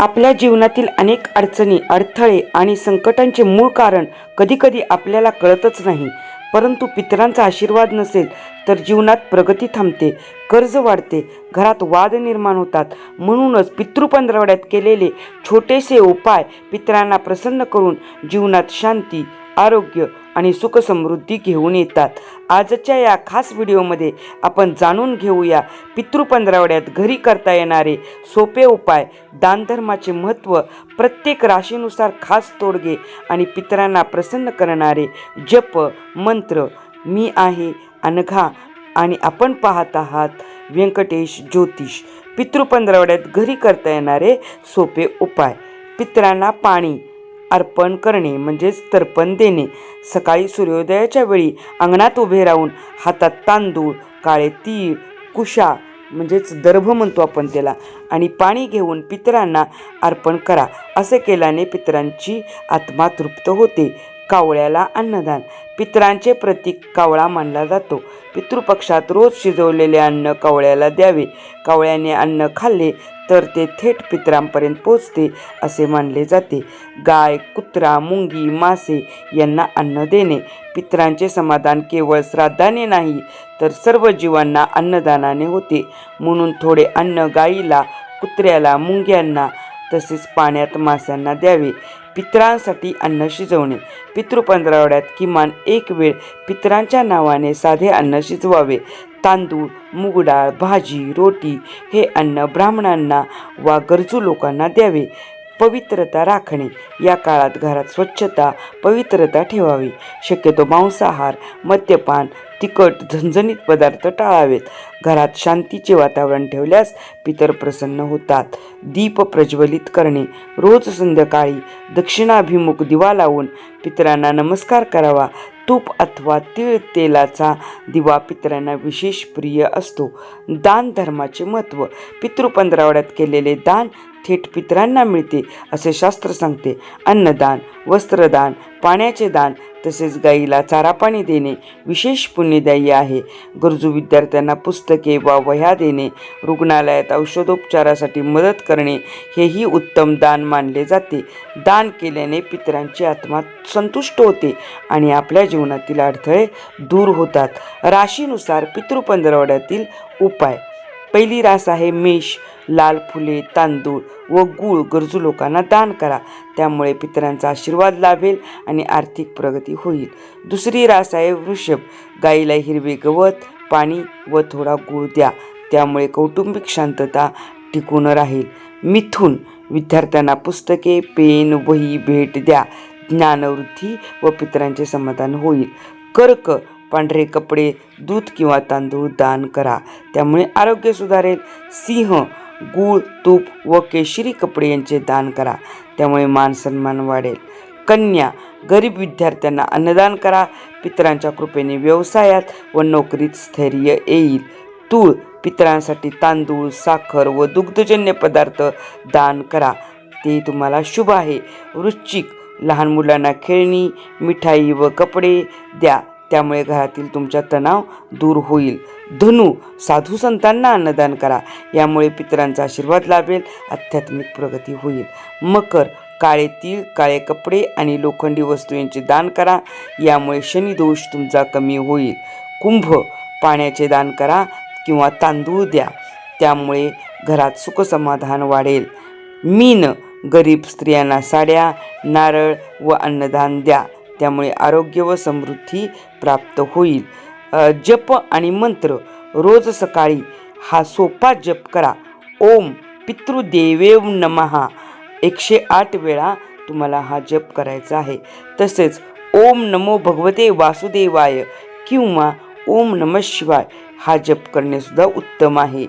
आपल्या जीवनातील अनेक अडचणी अडथळे आणि संकटांचे मूळ कारण कधीकधी आपल्याला कळतच नाही. परंतु पितरांचा आशीर्वाद नसेल तर जीवनात प्रगती थांबते कर्ज वाढते घरात वाद निर्माण होतात. म्हणूनच पितृपंधरवड्यात केलेले छोटेसे उपाय पितरांना प्रसन्न करून जीवनात शांती आरोग्य आणि सुखसमृद्धी घेऊन येतात. आजच्या या खास व्हिडिओमध्ये आपण जाणून घेऊया पितृपंधरवड्यात घरी करता येणारे सोपे उपाय दानधर्माचे महत्त्व प्रत्येक राशीनुसार खास तोडगे आणि पितरांना प्रसन्न करणारे जप मंत्र मी आहे अनघा आणि आपण पाहत आहात व्यंकटेश ज्योतिष. पितृपंधरवड्यात घरी करता येणारे सोपे उपाय पितरांना पाणी अर्पण करणे म्हणजेच तर्पण देणे. सकाळी सूर्योदयाच्या वेळी अंगणात उभे राहून हातात तांदूळ काळे तीळ कुशा म्हणजेच दर्भ म्हणतो आपण त्याला आणि पाणी घेऊन पितरांना अर्पण करा. असे केल्याने पितरांची आत्मा तृप्त होते. कावळ्याला अन्नदान. पितरांचे प्रतीक कावळा मानला जातो. पितृपक्षात रोज शिजवलेले अन्न कावळ्याला द्यावे. कावळ्याने अन्न खाल्ले तर ते थेट पितरांपर्यंत पोचते असे मानले जाते. गाय कुत्रा मुंगी मासे यांना अन्न देणे. पितरांचे समाधान केवळ श्राद्धाने नाही तर सर्व जीवांना अन्नदानाने होते. म्हणून थोडे अन्न गाईला कुत्र्याला मुंग्यांना तसेच पाण्यात माशांना द्यावे. पितरांसाठी अन्न शिजवणे. पितृपंधरवड्यात किमान एक वेळ पितरांच्या नावाने साधे अन्न शिजवावे. तांदूळ मुगडाळ भाजी रोटी हे अन्न ब्राह्मणांना वा गरजू लोकांना द्यावे. पवित्रता राखणे. या काळात घरात स्वच्छता पवित्रता ठेवावी. शक्यतो मांसाहार मद्यपान तिखट झणझणीत पदार्थ टाळावेत. घरात शांतीचे वातावरण ठेवल्यास पितर प्रसन्न होतात. दीप प्रज्वलित करणे. रोज संध्याकाळी दक्षिणाभिमुख दिवा लावून पितरांना नमस्कार करावा. तूप अथवा तीळ तेलाचा दिवा पितरांना विशेष प्रिय असतो. दान धर्माचे महत्त्व पितृ पंधरावड्यात केलेले दान थेट पितरांना मिळते असे शास्त्र सांगते. अन्नदान वस्त्रदान पाण्याचे दान तसेच गाईला चारा पाणी देणे विशेष पुण्यदायी आहे. गरजू विद्यार्थ्यांना पुस्तके वा वह्या देणे रुग्णालयात औषधोपचारासाठी मदत करणे हेही उत्तम दान मानले जाते. दान केल्याने पितरांची आत्मा संतुष्ट होते आणि आपल्या जीवनातील अडथळे दूर होतात. राशीनुसार पितृपंधरवड्यातील उपाय. पहिली रास आहे मेष लाल फुले तांदूळ व गूळ. गरजू लोकांना दान करा. त्यामुळे पितरांचा आशीर्वाद लाभेल आणि आर्थिक प्रगती होईल. दुसरी रास आहे वृषभ. गाईला हिरवे गवत पाणी व थोडा गूळ द्या. त्यामुळे कौटुंबिक शांतता टिकून राहील. मिथून. विद्यार्थ्यांना पुस्तके पेन वही भेट द्या. ज्ञानवृद्धी व पितरांचे समाधान होईल. कर्क. पांढरे कपडे दूध किंवा तांदूळ दान करा. त्यामुळे आरोग्य सुधारेल. सिंह गूळ तूप व केशरी कपडे यांचे दान करा. त्यामुळे मान सन्मान वाढेल. कन्या गरीब विद्यार्थ्यांना अन्नदान करा. पितरांच्या कृपेने व्यवसायात व नोकरीत स्थैर्य येईल. तूळ पितरांसाठी तांदूळ साखर व दुग्धजन्य पदार्थ दान करा. ते तुम्हाला शुभ आहे. वृश्चिक लहान मुलांना खेळणी मिठाई व कपडे द्या. त्यामुळे घरातील तुमचा तणाव दूर होईल. धनु साधू संतांना अन्नदान करा. यामुळे पितरांचा आशीर्वाद लाभेल आध्यात्मिक प्रगती होईल. मकर काळे तीळ काळे कपडे आणि लोखंडी वस्तू यांचे दान करा. यामुळे शनिदोष तुमचा कमी होईल. कुंभ पाण्याचे दान करा किंवा तांदूळ द्या. त्यामुळे घरात सुखसमाधान वाढेल. मीन गरीब स्त्रियांना साड्या नारळ व अन्नदान द्या. त्यामुळे आरोग्य व समृद्धी प्राप्त होईल. जप आणि मंत्र. रोज सकाळी हा सोपा जप करा. ओम पितृदेवेव नमहा एकशे आठ वेळा तुम्हाला हा जप करायचा आहे. तसेच ओम नमो भगवते वासुदेवाय किंवा ओम नम शिवाय हा जप करणेसुद्धा उत्तम आहे.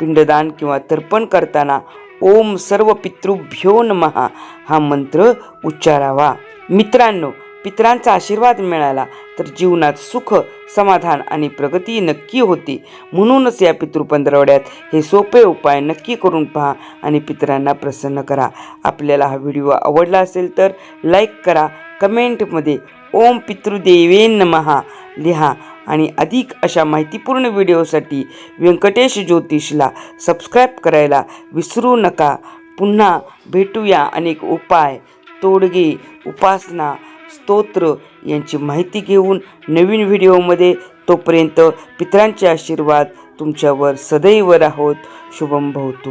पिंडदान किंवा तर्पण करताना ओम सर्व पितृभ्यो नमहा हा मंत्र उच्चारावा. मित्रांनो पितरांचा आशीर्वाद मिळाला तर जीवनात सुख समाधान आणि प्रगती नक्की होते. म्हणूनच या पितृपंधरवड्यात हे सोपे उपाय नक्की करून पहा आणि पितरांना प्रसन्न करा. आपल्याला हा व्हिडिओ आवडला असेल तर लाईक करा कमेंटमध्ये ओम पितृदेवे नमहा लिहा आणि अधिक अशा माहितीपूर्ण व्हिडिओसाठी व्यंकटेश ज्योतिषला सबस्क्राईब करायला विसरू नका. पुन्हा भेटूया अनेक उपाय तोडगे उपासना स्तोत्र यांची माहिती घेऊन नवीन व्हिडिओमध्ये तोपर्यंत पितरांचे आशीर्वाद तुमच्यावर सदैव राहोत. शुभम भवतु.